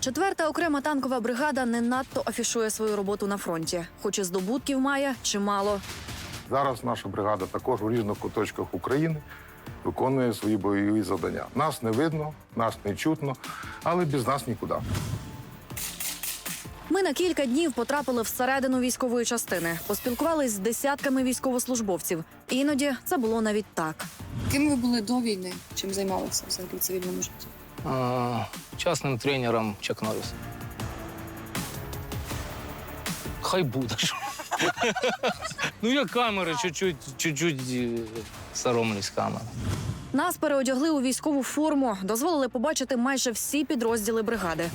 Четверта окрема танкова бригада не надто афішує свою роботу на фронті, хоч і здобутків має чимало. Зараз наша бригада також у різних куточках України виконує свої бойові завдання. Нас не видно, нас не чутно, але без нас нікуди. Ми на кілька днів потрапили всередину військової частини, поспілкувались з десятками військовослужбовців. Іноді це було навіть так. Ким ви були до війни? Чим займалися взагалі в цивільному житті? А, частним тренером Чак Норріс. Хай буде. ну, я камери, чуть-чуть, чуть-чуть е, соромлюсь камери. Нас переодягли у військову форму, дозволили побачити майже всі підрозділи бригади.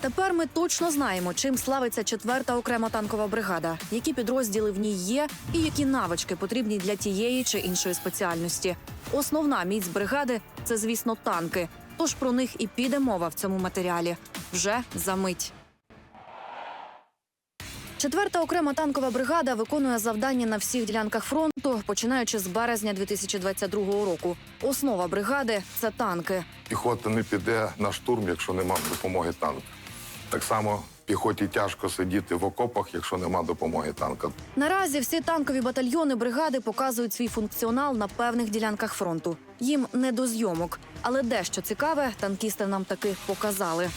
Тепер ми точно знаємо, чим славиться четверта окрема танкова бригада, які підрозділи в ній є, і які навички потрібні для тієї чи іншої спеціальності. Основна міць бригади це, звісно, танки. Тож про них і піде мова в цьому матеріалі вже за мить. Четверта окрема танкова бригада виконує завдання на всіх ділянках фронту, починаючи з березня 2022 року. Основа бригади це танки. Піхота не піде на штурм, якщо нема допомоги танк. Так само піхоті тяжко сидіти в окопах, якщо нема допомоги танка. Наразі всі танкові батальйони бригади показують свій функціонал на певних ділянках фронту. Їм не до зйомок, але дещо цікаве танкісти нам таки показали.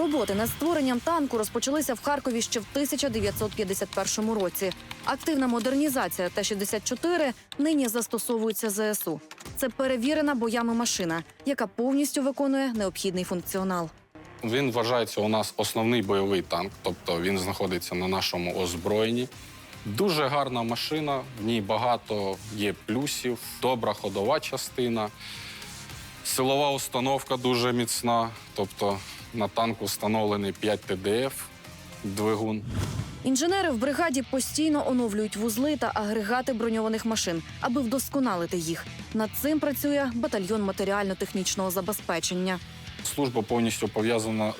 Роботи над створенням танку розпочалися в Харкові ще в 1951 році. Активна модернізація Т-64 нині застосовується ЗСУ. Це перевірена боями машина, яка повністю виконує необхідний функціонал. Він вважається у нас основний бойовий танк, тобто він знаходиться на нашому озброєнні. Дуже гарна машина, в ній багато є плюсів, добра ходова частина, силова установка дуже міцна, тобто на танку встановлений 5 ТДФ двигун. Інженери в бригаді постійно оновлюють вузли та агрегати броньованих машин, аби вдосконалити їх. Над цим працює батальйон матеріально-технічного забезпечення. Служба повністю пов'язана е,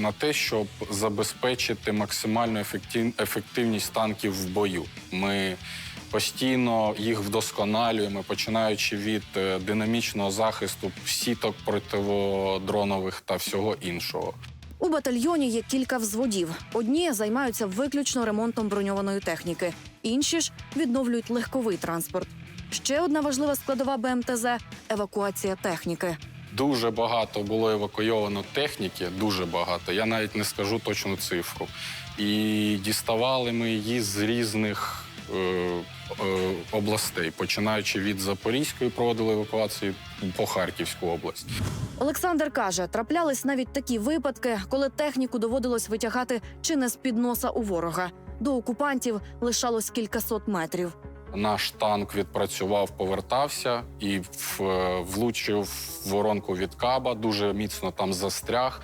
на те, щоб забезпечити максимальну ефективність танків в бою. Ми постійно їх вдосконалюємо, починаючи від е, динамічного захисту сіток противодронових та всього іншого. У батальйоні є кілька взводів. Одні займаються виключно ремонтом броньованої техніки, інші ж відновлюють легковий транспорт. Ще одна важлива складова БМТЗ евакуація техніки. Дуже багато було евакуйовано техніки, дуже багато. Я навіть не скажу точну цифру. І діставали ми її з різних областей, починаючи від Запорізької, проводили евакуацію по Харківську область. Олександр каже, траплялись навіть такі випадки, коли техніку доводилось витягати чи не з під носа у ворога. До окупантів лишалось кількасот метрів. Наш танк відпрацював, повертався і е, влучив воронку від каба, дуже міцно там застряг.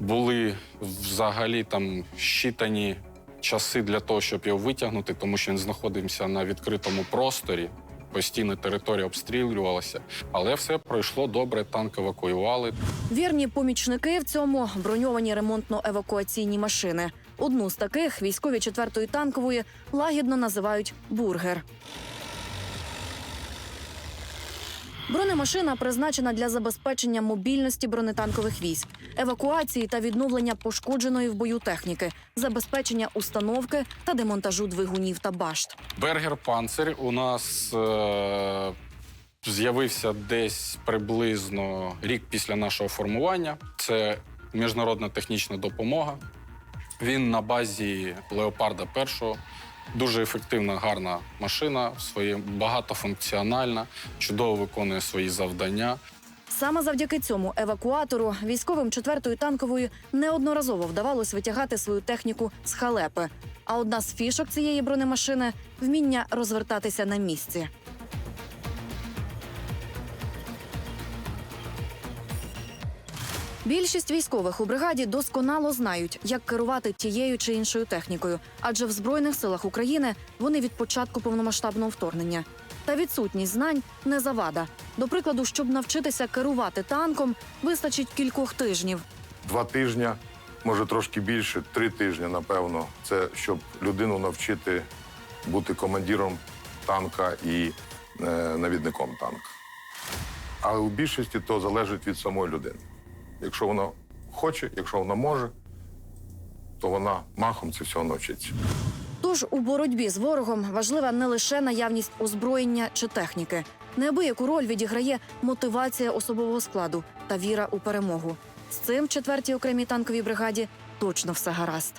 Були взагалі там щитані часи для того, щоб його витягнути, тому що він знаходився на відкритому просторі. Постійно територія обстрілювалася, але все пройшло добре. Танк евакуювали. Вірні помічники в цьому броньовані ремонтно-евакуаційні машини. Одну з таких військові четвертої танкової лагідно називають бургер. Бронемашина призначена для забезпечення мобільності бронетанкових військ, евакуації та відновлення пошкодженої в бою техніки, забезпечення установки та демонтажу двигунів та башт. Бергер Панцир у нас е- з'явився десь приблизно рік після нашого формування. Це міжнародна технічна допомога. Він на базі Леопарда першого. Дуже ефективна, гарна машина, своє багатофункціональна, чудово виконує свої завдання. Саме завдяки цьому евакуатору військовим четвертої танкової неодноразово вдавалось витягати свою техніку з халепи. А одна з фішок цієї бронемашини вміння розвертатися на місці. Більшість військових у бригаді досконало знають, як керувати тією чи іншою технікою, адже в збройних силах України вони від початку повномасштабного вторгнення. Та відсутність знань не завада. До прикладу, щоб навчитися керувати танком, вистачить кількох тижнів. Два тижні, може трошки більше, три тижні, напевно. Це щоб людину навчити бути командиром танка і е, навідником танка. Але у більшості то залежить від самої людини. Якщо вона хоче, якщо вона може, то вона махом це всього навчиться. Тож у боротьбі з ворогом важлива не лише наявність озброєння чи техніки. Неабияку роль відіграє мотивація особового складу та віра у перемогу. З цим четвертій окремій танковій бригаді точно все гаразд.